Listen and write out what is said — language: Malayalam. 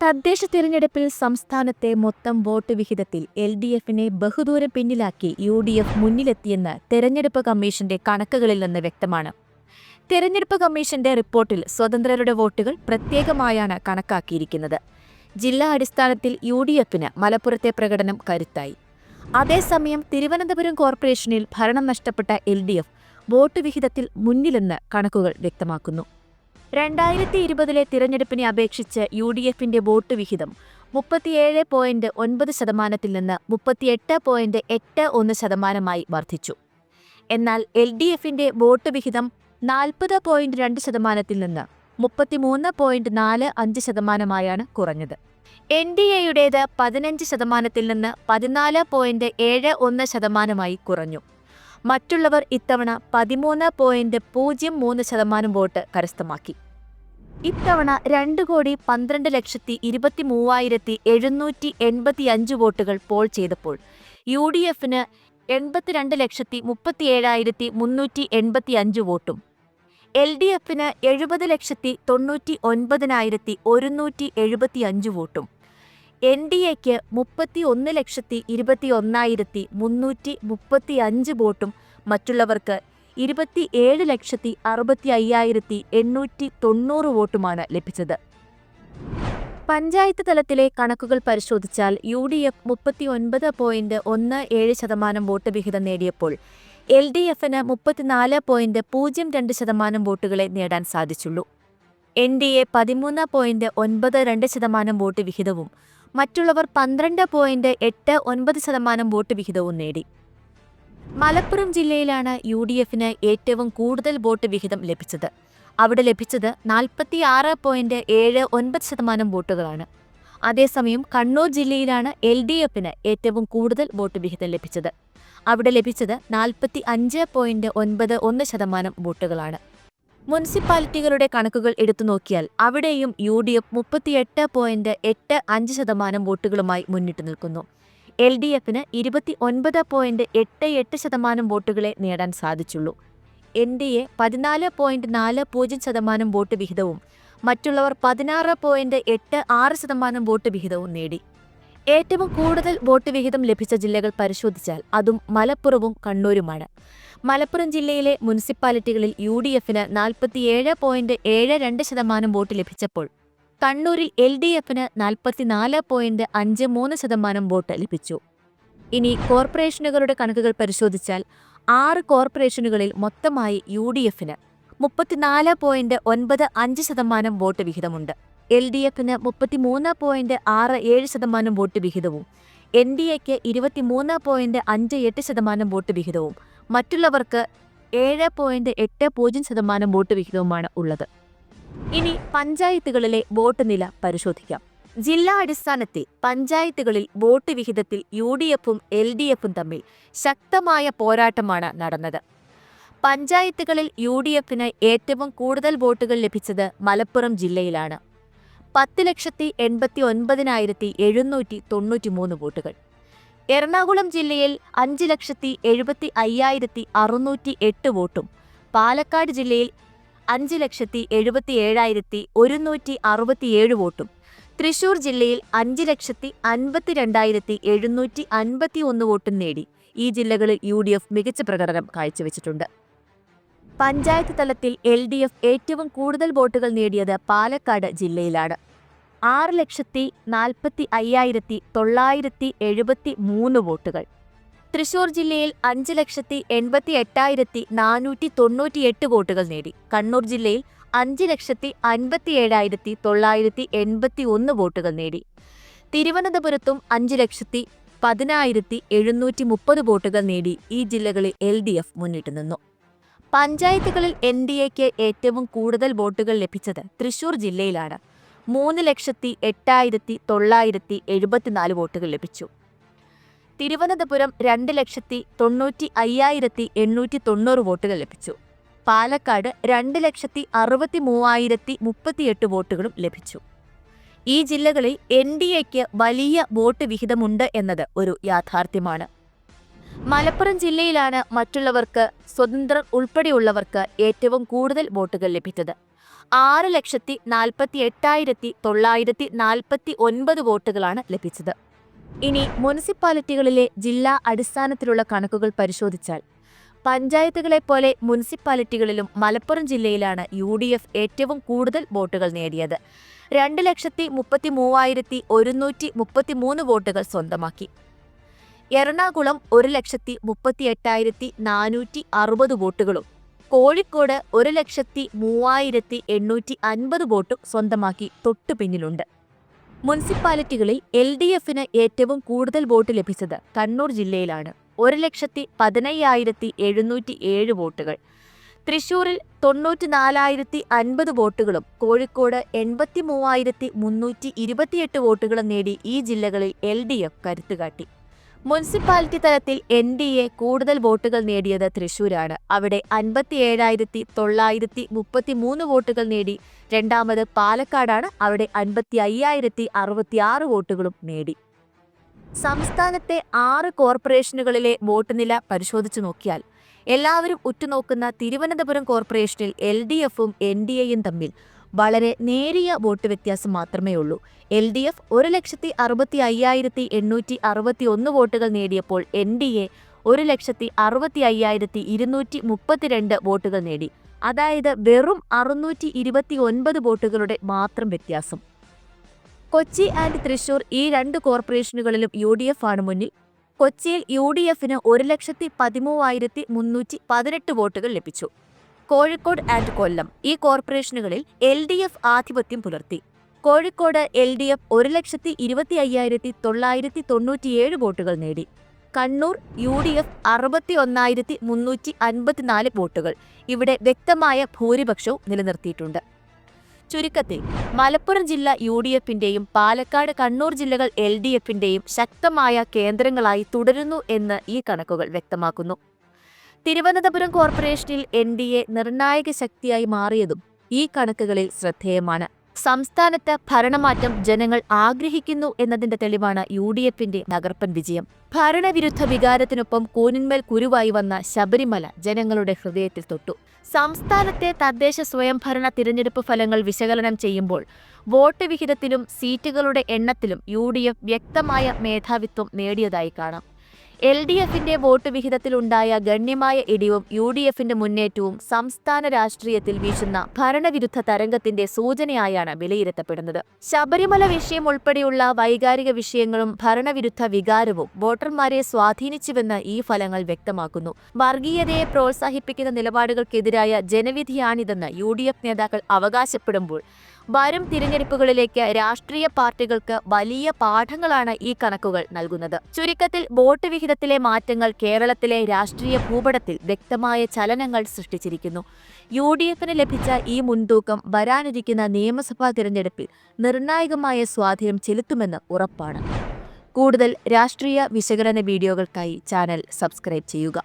തദ്ദേശ തിരഞ്ഞെടുപ്പിൽ സംസ്ഥാനത്തെ മൊത്തം വോട്ട് വിഹിതത്തിൽ എൽ ഡി എഫിനെ ബഹുദൂരം പിന്നിലാക്കി യു ഡി എഫ് മുന്നിലെത്തിയെന്ന് തെരഞ്ഞെടുപ്പ് കമ്മീഷന്റെ കണക്കുകളിൽ നിന്ന് വ്യക്തമാണ്. തെരഞ്ഞെടുപ്പ് കമ്മീഷന്റെ റിപ്പോർട്ടിൽ സ്വതന്ത്രരുടെ വോട്ടുകൾ പ്രത്യേകമായാണ് കണക്കാക്കിയിരിക്കുന്നത്. ജില്ലാ അടിസ്ഥാനത്തിൽ യു ഡി എഫിന് മലപ്പുറത്തെ പ്രകടനം കരുത്തായി. അതേസമയം തിരുവനന്തപുരം കോർപ്പറേഷനിൽ ഭരണം നഷ്ടപ്പെട്ട എൽ ഡി എഫ് വോട്ട് വിഹിതത്തിൽ മുന്നിലെന്ന് കണക്കുകൾ വ്യക്തമാക്കുന്നു. രണ്ടായിരത്തി ഇരുപതിലെ തിരഞ്ഞെടുപ്പിനെ അപേക്ഷിച്ച് യു ഡി എഫിന്റെ വോട്ട് വിഹിതം മുപ്പത്തിയേഴ് പോയിന്റ് ഒൻപത് ശതമാനത്തിൽ നിന്ന് മുപ്പത്തിയെട്ട് പോയിന്റ് എട്ട് ഒന്ന് ശതമാനമായി വർദ്ധിച്ചു. എന്നാൽ എൽ ഡി എഫിന്റെ വോട്ട് വിഹിതം നാൽപ്പത് പോയിന്റ് രണ്ട് ശതമാനത്തിൽ നിന്ന് മുപ്പത്തിമൂന്ന് പോയിന്റ് നാല് അഞ്ച് ശതമാനമായാണ് കുറഞ്ഞത്. എൻ ഡി എയുടേത് പതിനഞ്ച് ശതമാനത്തിൽ നിന്ന് പതിനാല് പോയിന്റ് ഏഴ് ഒന്ന് ശതമാനമായി കുറഞ്ഞു. മറ്റുള്ളവർ ഇത്തവണ പതിമൂന്ന് പോയിന്റ് പൂജ്യം മൂന്ന് ശതമാനം വോട്ട് കരസ്ഥമാക്കി. ഇത്തവണ രണ്ട് കോടി പന്ത്രണ്ട് ലക്ഷത്തി ഇരുപത്തി മൂവായിരത്തി എഴുന്നൂറ്റി എൺപത്തി അഞ്ച് വോട്ടുകൾ പോൾ ചെയ്തപ്പോൾ യു ഡി എഫിന് എൺപത്തിരണ്ട് ലക്ഷത്തി മുപ്പത്തിയേഴായിരത്തി മുന്നൂറ്റി എൺപത്തി അഞ്ച് വോട്ടും എൽ ഡി എഫിന് എഴുപത് ലക്ഷത്തി തൊണ്ണൂറ്റി ഒൻപതിനായിരത്തി ഒരുന്നൂറ്റി എഴുപത്തി അഞ്ച് വോട്ടും എൻ ഡി എക്ക് മുപ്പത്തി ഒന്ന് ലക്ഷത്തി ഇരുപത്തി ഒന്നായിരത്തി മുന്നൂറ്റി മുപ്പത്തി അഞ്ച് വോട്ടും മറ്റുള്ളവർക്ക് ഇരുപത്തിയേഴ് ലക്ഷത്തി അറുപത്തി അയ്യായിരത്തി എണ്ണൂറ്റി തൊണ്ണൂറ് വോട്ടുമാണ് ലഭിച്ചത്. പഞ്ചായത്ത് തലത്തിലെ കണക്കുകൾ പരിശോധിച്ചാൽ യു ഡി എഫ് മുപ്പത്തി ഒൻപത് പോയിന്റ് ഒന്ന് ഏഴ് ശതമാനം വോട്ട് വിഹിതം നേടിയപ്പോൾ എൽ ഡി എഫിന് മുപ്പത്തിനാല് പോയിന്റ് പൂജ്യം രണ്ട് ശതമാനം വോട്ടുകളെ നേടാൻ സാധിച്ചുള്ളൂ. എൻ ഡി എ പതിമൂന്ന് പോയിന്റ് ഒൻപത് രണ്ട് ശതമാനം വോട്ട് വിഹിതവും മറ്റുള്ളവർ പന്ത്രണ്ട് പോയിന്റ് എട്ട് ഒൻപത് ശതമാനം വോട്ട് വിഹിതവും നേടി. മലപ്പുറം ജില്ലയിലാണ് യു ഡി എഫിന് ഏറ്റവും കൂടുതൽ വോട്ട് വിഹിതം ലഭിച്ചത്. അവിടെ ലഭിച്ചത് നാൽപ്പത്തി ആറ് പോയിന്റ് ഏഴ് ഒൻപത് ശതമാനം വോട്ടുകളാണ്. അതേസമയം കണ്ണൂർ ജില്ലയിലാണ് എൽ ഡി എഫിന് ഏറ്റവും കൂടുതൽ വോട്ട് വിഹിതം ലഭിച്ചത്. അവിടെ ലഭിച്ചത് നാൽപ്പത്തി അഞ്ച് പോയിന്റ് ഒൻപത് ഒന്ന് ശതമാനം വോട്ടുകളാണ്. മുനിസിപ്പാലിറ്റികളുടെ കണക്കുകൾ എടുത്തു നോക്കിയാൽ അവിടെയും യു ഡി എഫ് മുപ്പത്തിയെട്ട് പോയിന്റ് എട്ട് അഞ്ച് ശതമാനം വോട്ടുകളുമായി മുന്നിട്ട് നിൽക്കുന്നു. എൽ ഡി എഫിന് ഇരുപത്തി ഒൻപത് പോയിന്റ് എട്ട് എട്ട് ശതമാനം വോട്ടുകളെ നേടാൻ സാധിച്ചുള്ളൂ. എൻ ഡി എ പതിനാല് പോയിന്റ് നാല് പൂജ്യം ശതമാനം വോട്ട് വിഹിതവും മറ്റുള്ളവർ പതിനാറ് പോയിന്റ് എട്ട് ആറ് ശതമാനം വോട്ട് വിഹിതവും നേടി. ഏറ്റവും കൂടുതൽ വോട്ട് വിഹിതം ലഭിച്ച ജില്ലകൾ പരിശോധിച്ചാൽ അതും മലപ്പുറവും കണ്ണൂരുമാണ്. മലപ്പുറം ജില്ലയിലെ മുനിസിപ്പാലിറ്റികളിൽ യു ഡി എഫിന് നാൽപ്പത്തിയേഴ് പോയിന്റ് ഏഴ് രണ്ട് ശതമാനം വോട്ട് ലഭിച്ചപ്പോൾ കണ്ണൂരിൽ എൽ ഡി എഫിന് നാൽപ്പത്തിനാല് പോയിന്റ് അഞ്ച് മൂന്ന് ശതമാനം വോട്ട് ലഭിച്ചു. ഇനി കോർപ്പറേഷനുകളുടെ കണക്കുകൾ പരിശോധിച്ചാൽ ആറ് കോർപ്പറേഷനുകളിൽ മൊത്തമായി യു ഡി എഫിന് മുപ്പത്തിനാല് പോയിന്റ് ഒൻപത് അഞ്ച് ശതമാനം വോട്ട് വിഹിതമുണ്ട്. എൽ ഡി എഫിന് മുപ്പത്തിമൂന്ന് പോയിന്റ് ആറ് ഏഴ് ശതമാനം വോട്ട് വിഹിതവും എൻ ഡി എക്ക് ഇരുപത്തിമൂന്ന് പോയിന്റ് അഞ്ച് എട്ട് ശതമാനം വോട്ട് വിഹിതവും മറ്റുള്ളവർക്ക് ഏഴ് പോയിന്റ് എട്ട് പൂജ്യം ശതമാനം വോട്ട് വിഹിതവുമാണ് ഉള്ളത്. ഇനി പഞ്ചായത്തുകളിലെ വോട്ട് നില പരിശോധിക്കാം. ജില്ലാ അടിസ്ഥാനത്തിൽ പഞ്ചായത്തുകളിൽ വോട്ട് വിഹിതത്തിൽ യു ഡി എഫും എൽ ഡി എഫും തമ്മിൽ ശക്തമായ പോരാട്ടമാണ് നടന്നത്. പഞ്ചായത്തുകളിൽ യു ഡി എഫിന് ഏറ്റവും കൂടുതൽ വോട്ടുകൾ ലഭിച്ചത് മലപ്പുറം ജില്ലയിലാണ്. പത്ത് ലക്ഷത്തി എൺപത്തി ഒൻപതിനായിരത്തി എഴുന്നൂറ്റി തൊണ്ണൂറ്റി മൂന്ന് വോട്ടുകൾ. എറണാകുളം ജില്ലയിൽ അഞ്ച് ലക്ഷത്തി എഴുപത്തി അയ്യായിരത്തി അറുന്നൂറ്റി എട്ട് വോട്ടും പാലക്കാട് ജില്ലയിൽ അഞ്ച് ലക്ഷത്തി എഴുപത്തി ഏഴായിരത്തി ഒരുന്നൂറ്റി അറുപത്തിയേഴ് വോട്ടും. തൃശൂർ ജില്ലയിൽ അഞ്ച് ലക്ഷത്തി അൻപത്തി രണ്ടായിരത്തി എഴുന്നൂറ്റി അൻപത്തി ഒന്ന് വോട്ടും നേടി. ഈ ജില്ലകളിൽ യു ഡി എഫ് മികച്ച പ്രകടനം കാഴ്ചവെച്ചിട്ടുണ്ട്. പഞ്ചായത്ത് തലത്തിൽ എൽ ഡി എഫ് ഏറ്റവും കൂടുതൽ വോട്ടുകൾ നേടിയത് പാലക്കാട് ജില്ലയിലാണ്. ആറ് ലക്ഷത്തി നാൽപ്പത്തി അയ്യായിരത്തി തൊള്ളായിരത്തി എഴുപത്തി മൂന്ന് വോട്ടുകൾ. തൃശൂർ ജില്ലയിൽ അഞ്ച് ലക്ഷത്തി എൺപത്തി എട്ടായിരത്തി നാനൂറ്റി തൊണ്ണൂറ്റിയെട്ട് വോട്ടുകൾ നേടി. കണ്ണൂർ ജില്ലയിൽ അഞ്ച് ലക്ഷത്തി അൻപത്തി ഏഴായിരത്തി തൊള്ളായിരത്തി എൺപത്തി ഒന്ന് വോട്ടുകൾ നേടി. തിരുവനന്തപുരത്തും അഞ്ച് ലക്ഷത്തി പതിനായിരത്തി എഴുന്നൂറ്റി മുപ്പത് വോട്ടുകൾ നേടി ഈ ജില്ലകളിൽ എൽ ഡി എഫ് മുന്നിട്ട് നിന്നു. പഞ്ചായത്തുകളിൽ എൻ ഡി എക്ക് ഏറ്റവും കൂടുതൽ വോട്ടുകൾ ലഭിച്ചത് തൃശൂർ ജില്ലയിലാണ്. മൂന്ന് ലക്ഷത്തി എട്ടായിരത്തി തൊള്ളായിരത്തി എഴുപത്തിനാല് വോട്ടുകൾ ലഭിച്ചു. തിരുവനന്തപുരം രണ്ട് ലക്ഷത്തി തൊണ്ണൂറ്റി അയ്യായിരത്തി എണ്ണൂറ്റി തൊണ്ണൂറ് വോട്ടുകൾ ലഭിച്ചു. പാലക്കാട് രണ്ട് ലക്ഷത്തി അറുപത്തി മൂവായിരത്തി മുപ്പത്തിയെട്ട് വോട്ടുകളും ലഭിച്ചു. ഈ ജില്ലകളിൽ എൻ ഡി എക്ക് വലിയ വോട്ട് വിഹിതമുണ്ട് എന്നത് ഒരു യാഥാർത്ഥ്യമാണ്. മലപ്പുറം ജില്ലയിലാണ് മറ്റുള്ളവർക്ക് സ്വതന്ത്രർ ഉൾപ്പെടെയുള്ളവർക്ക് ഏറ്റവും കൂടുതൽ വോട്ടുകൾ ലഭിച്ചത്. ആറ് ലക്ഷത്തി നാൽപ്പത്തി എട്ടായിരത്തി തൊള്ളായിരത്തി നാൽപ്പത്തി ഒൻപത് വോട്ടുകളാണ് ലഭിച്ചത്. ഇനി മുനിസിപ്പാലിറ്റികളിലെ ജില്ലാ അടിസ്ഥാനത്തിലുള്ള കണക്കുകൾ പരിശോധിച്ചാൽ പഞ്ചായത്തുകളെ പോലെ മുനിസിപ്പാലിറ്റികളിലും മലപ്പുറം ജില്ലയിലാണ് യു ഡി എഫ് ഏറ്റവും കൂടുതൽ വോട്ടുകൾ നേടിയത്. രണ്ട് ലക്ഷത്തി മുപ്പത്തി മൂവായിരത്തി ഒരുന്നൂറ്റി മുപ്പത്തി മൂന്ന് വോട്ടുകൾ സ്വന്തമാക്കി. എറണാകുളം ഒരു ലക്ഷത്തി മുപ്പത്തി എട്ടായിരത്തി നാനൂറ്റി അറുപത് വോട്ടുകളും കോഴിക്കോട് ഒരു ലക്ഷത്തി മൂവായിരത്തി എണ്ണൂറ്റി അൻപത് വോട്ടും സ്വന്തമാക്കി തൊട്ടു പിന്നിലുണ്ട് മുനിസിപ്പാലിറ്റികളിൽ എൽ ഡി എഫിന് ഏറ്റവും കൂടുതൽ വോട്ട് ലഭിച്ചത് കണ്ണൂർ ജില്ലയിലാണ്. ഒരു ലക്ഷത്തി പതിനയ്യായിരത്തി എഴുന്നൂറ്റി ഏഴ് വോട്ടുകൾ. തൃശൂരിൽ തൊണ്ണൂറ്റി നാലായിരത്തി അൻപത് വോട്ടുകളും കോഴിക്കോട് എൺപത്തി മൂവായിരത്തി മുന്നൂറ്റി ഇരുപത്തിയെട്ട് വോട്ടുകളും നേടി ഈ ജില്ലകളിൽ എൽ ഡി എഫ് കരുത്തുകാട്ടി. മുനിസിപ്പാലിറ്റി തലത്തിൽ എൻ ഡി എ കൂടുതൽ വോട്ടുകൾ നേടിയത് തൃശൂരാണ് അവിടെ അൻപത്തി ഏഴായിരത്തി തൊള്ളായിരത്തി മുപ്പത്തി മൂന്ന് വോട്ടുകൾ നേടി. രണ്ടാമത് പാലക്കാടാണ്. അവിടെ അൻപത്തി അയ്യായിരത്തി അറുപത്തിയാറ് വോട്ടുകളും നേടി. സംസ്ഥാനത്തെ ആറ് കോർപ്പറേഷനുകളിലെ വോട്ട് നില പരിശോധിച്ചു നോക്കിയാൽ എല്ലാവരും ഉറ്റുനോക്കുന്ന തിരുവനന്തപുരം കോർപ്പറേഷനിൽ എൽ ഡി എഫും എൻ ഡി എയും തമ്മിൽ. വളരെ നേരിയ വോട്ട് വ്യത്യാസം മാത്രമേ ഉള്ളൂ എൽ ഡി എഫ് ഒരു ലക്ഷത്തി അറുപത്തി അയ്യായിരത്തി എണ്ണൂറ്റി അറുപത്തി ഒന്ന് വോട്ടുകൾ നേടിയപ്പോൾ എൻ ഡി എ ഒരു ലക്ഷത്തി അറുപത്തി അയ്യായിരത്തി ഇരുന്നൂറ്റി മുപ്പത്തിരണ്ട് വോട്ടുകൾ നേടി. അതായത് വെറും അറുന്നൂറ്റി ഇരുപത്തി ഒൻപത് വോട്ടുകളുടെ മാത്രം വ്യത്യാസം. കൊച്ചി ആൻഡ് തൃശൂർ ഈ രണ്ട് കോർപ്പറേഷനുകളിലും യു ഡി എഫ് ആണ് മുന്നിൽ. കൊച്ചിയിൽ യു ഡി എഫിന് ഒരു ലക്ഷത്തി പതിമൂവായിരത്തി മുന്നൂറ്റി പതിനെട്ട് വോട്ടുകൾ ലഭിച്ചു. കോഴിക്കോട് ആൻഡ് കൊല്ലം ഈ കോർപ്പറേഷനുകളിൽ എൽ ഡി എഫ് ആധിപത്യം പുലർത്തി. കോഴിക്കോട് എൽ ഡി എഫ് ഒരു ലക്ഷത്തി ഇരുപത്തി അയ്യായിരത്തി തൊള്ളായിരത്തി തൊണ്ണൂറ്റിയേഴ് വോട്ടുകൾ നേടി. കണ്ണൂർ യു ഡി എഫ് അറുപത്തി ഒന്നായിരത്തി മുന്നൂറ്റി അൻപത്തിനാല് വോട്ടുകൾ ഇവിടെ വ്യക്തമായ ഭൂരിപക്ഷവും നിലനിർത്തിയിട്ടുണ്ട്. ചുരുക്കത്തിൽ മലപ്പുറം ജില്ല യു ഡി എഫിന്റെയും പാലക്കാട് കണ്ണൂർ ജില്ലകൾ എൽ ഡി എഫിന്റെയും ശക്തമായ കേന്ദ്രങ്ങളായി തുടരുന്നു എന്ന് ഈ കണക്കുകൾ വ്യക്തമാക്കുന്നു. തിരുവനന്തപുരം കോർപ്പറേഷനിൽ എൻ ഡി എ നിർണായക ശക്തിയായി മാറിയതും ഈ കണക്കുകളിൽ ശ്രദ്ധേയമാണ്. സംസ്ഥാനത്ത് ഭരണമാറ്റം ജനങ്ങൾ ആഗ്രഹിക്കുന്നു എന്നതിന്റെ തെളിവാണ് യു ഡി എഫിന്റെ നഗർപ്പൻ വിജയം. ഭരണവിരുദ്ധ വികാരത്തിനൊപ്പം കൂനിന്മേൽ കുരുവായി വന്ന ശബരിമല ജനങ്ങളുടെ ഹൃദയത്തിൽ തൊട്ടു. സംസ്ഥാനത്തെ തദ്ദേശ സ്വയംഭരണ തിരഞ്ഞെടുപ്പ് ഫലങ്ങൾ വിശകലനം ചെയ്യുമ്പോൾ വോട്ട് വിഹിതത്തിലും സീറ്റുകളുടെ എണ്ണത്തിലും യു വ്യക്തമായ മേധാവിത്വം നേടിയതായി കാണാം. എൽ ഡി എഫിന്റെ വോട്ട് വിഹിതത്തിലുണ്ടായ ഗണ്യമായ ഇടിവും യു ഡി എഫിന്റെ മുന്നേറ്റവും സംസ്ഥാന രാഷ്ട്രീയത്തിൽ വീശുന്ന ഭരണവിരുദ്ധ തരംഗത്തിന്റെ സൂചനയായാണ് വിലയിരുത്തപ്പെടുന്നത്. ശബരിമല വിഷയം ഉൾപ്പെടെയുള്ള വൈകാരിക വിഷയങ്ങളും ഭരണവിരുദ്ധ വികാരവും വോട്ടർമാരെ സ്വാധീനിച്ചുവെന്ന് ഈ ഫലങ്ങൾ വ്യക്തമാക്കുന്നു. വർഗീയതയെ പ്രോത്സാഹിപ്പിക്കുന്ന നിലപാടുകൾക്കെതിരായ ജനവിധിയാണിതെന്ന് യു ഡി എഫ് നേതാക്കൾ അവകാശപ്പെടുമ്പോൾ വരും തിരഞ്ഞെടുപ്പുകളിലേക്ക് രാഷ്ട്രീയ പാർട്ടികൾക്ക് വലിയ പാഠങ്ങളാണ് ഈ കണക്കുകൾ നൽകുന്നത്. ചുരുക്കത്തിൽ വോട്ട് വിഹിതത്തിലെ മാറ്റങ്ങൾ കേരളത്തിലെ രാഷ്ട്രീയ ഭൂപടത്തിൽ വ്യക്തമായ ചലനങ്ങൾ സൃഷ്ടിച്ചിരിക്കുന്നു. യു ഡി എഫിന് ലഭിച്ച ഈ മുൻതൂക്കം വരാനിരിക്കുന്ന നിയമസഭാ തിരഞ്ഞെടുപ്പിൽ നിർണായകമായ സ്വാധീനം ചെലുത്തുമെന്ന് ഉറപ്പാണ്. കൂടുതൽ രാഷ്ട്രീയ വിശകലന വീഡിയോകൾക്കായി ചാനൽ സബ്സ്ക്രൈബ് ചെയ്യുക.